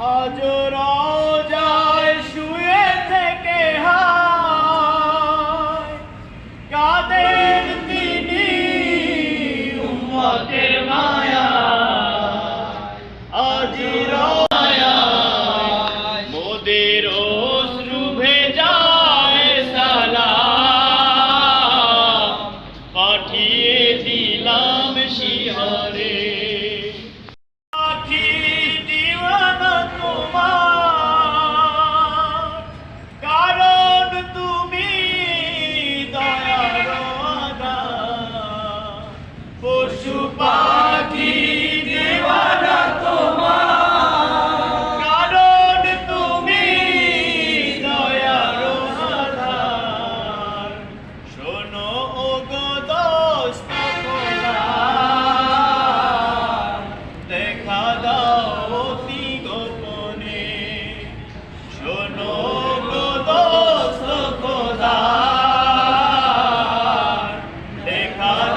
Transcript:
আজ যায় শুয়ে থেকে কাদের তিনি উম্মতের মায়া? আজ রায়া মোদের অশ্রু ভেজায় সালা পাঠিয়ে দিলাম শিহর তুমি দয়ার পশু পাখি দেওয়ারা তোমার। কারণ তুমি দয়ার শোনো গো দোষ দেখা দাও God.